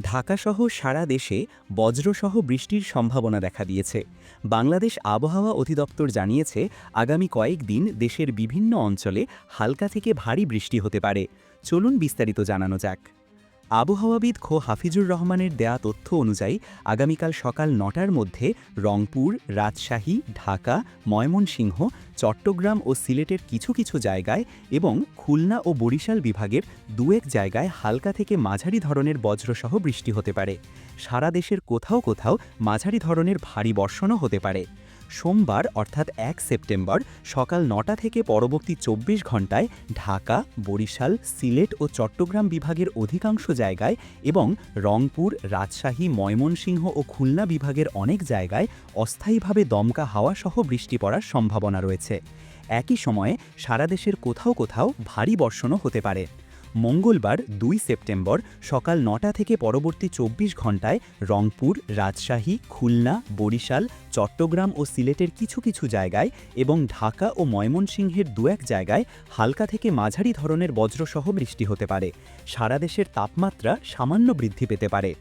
ঢাকাসহ সারা দেশে বজ্রসহ বৃষ্টির সম্ভাবনা দেখা দিয়েছে। বাংলাদেশ আবহাওয়া অধিদপ্তর জানিয়েছে, আগামী কয়েকদিন দেশের বিভিন্ন অঞ্চলে হালকা থেকে ভারী বৃষ্টি হতে পারে। চলুন বিস্তারিত জানানো যাক। আবহাওয়াবিদ খো হাফিজুর রহমানের দেয়া তথ্য অনুযায়ী, আগামীকাল সকাল নটার মধ্যে রংপুর, রাজশাহী, ঢাকা, ময়মনসিংহ, চট্টগ্রাম ও সিলেটের কিছু কিছু জায়গায় এবং খুলনা ও বরিশাল বিভাগের দু এক জায়গায় হালকা থেকে মাঝারি ধরনের বজ্রসহ বৃষ্টি হতে পারে। সারা দেশের কোথাও কোথাও মাঝারি ধরনের ভারী বর্ষণও হতে পারে। সোমবার, অর্থাৎ এক সেপ্টেম্বর, সকাল নটা থেকে পরবর্তী চব্বিশ ঘন্টায় ঢাকা, বরিশাল, সিলেট ও চট্টগ্রাম বিভাগের অধিকাংশ জায়গায় এবং রংপুর, রাজশাহী, ময়মনসিংহ ও খুলনা বিভাগের অনেক জায়গায় অস্থায়ীভাবে দমকা হাওয়া সহ বৃষ্টি পড়ার সম্ভাবনা রয়েছে। একই সময়ে সারা দেশের কোথাও কোথাও ভারী বর্ষণও হতে পারে। মঙ্গলবার দুই সেপ্টেম্বর সকাল নটা থেকে পরবর্তী চব্বিশ ঘন্টায় রংপুর, রাজশাহী, খুলনা, বরিশাল, চট্টগ্রাম ও সিলেটের কিছু কিছু জায়গায় এবং ঢাকা ও ময়মনসিংহের দু এক জায়গায় হালকা থেকে মাঝারি ধরনের বজ্রসহ বৃষ্টি হতে পারে। সারা দেশের তাপমাত্রা সামান্য বৃদ্ধি পেতে পারে।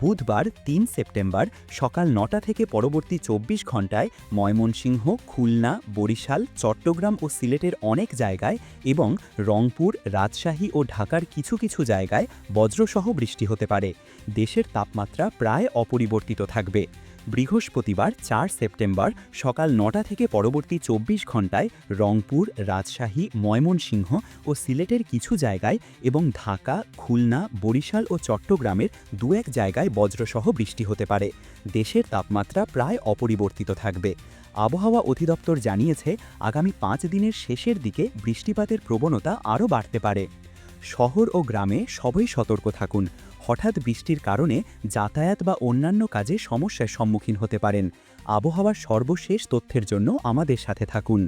বুধবার তিন সেপ্টেম্বর সকাল নটা থেকে পরবর্তী চব্বিশ ঘন্টায় ময়মনসিংহ, খুলনা, বরিশাল, চট্টগ্রাম ও সিলেটের অনেক জায়গায় এবং রংপুর, রাজশাহী ও ঢাকার কিছু কিছু জায়গায় বজ্রসহ বৃষ্টি হতে পারে। দেশের তাপমাত্রা প্রায় অপরিবর্তিত থাকবে। বৃহস্পতিবার চার সেপ্টেম্বর সকাল নটা থেকে পরবর্তী চব্বিশ ঘন্টায় রংপুর, রাজশাহী, ময়মনসিংহ ও সিলেটের কিছু জায়গায় এবং ঢাকা, খুলনা, বরিশাল ও চট্টগ্রামের দু এক জায়গায় বজ্রসহ বৃষ্টি হতে পারে। দেশের তাপমাত্রা প্রায় অপরিবর্তিত থাকবে। আবহাওয়া অধিদপ্তর জানিয়েছে, আগামী পাঁচ দিনের শেষের দিকে বৃষ্টিপাতের প্রবণতা আরও বাড়তে পারে। শহর ও গ্রামে সবই সতর্ক থাকুন। হঠাৎ বৃষ্টির কারণে যাতায়াত বা অন্যান্য কাজে সমস্যার সম্মুখীন হতে পারেন। আবহাওয়ার সর্বশেষ তথ্যের জন্য আমাদের সাথে থাকুন।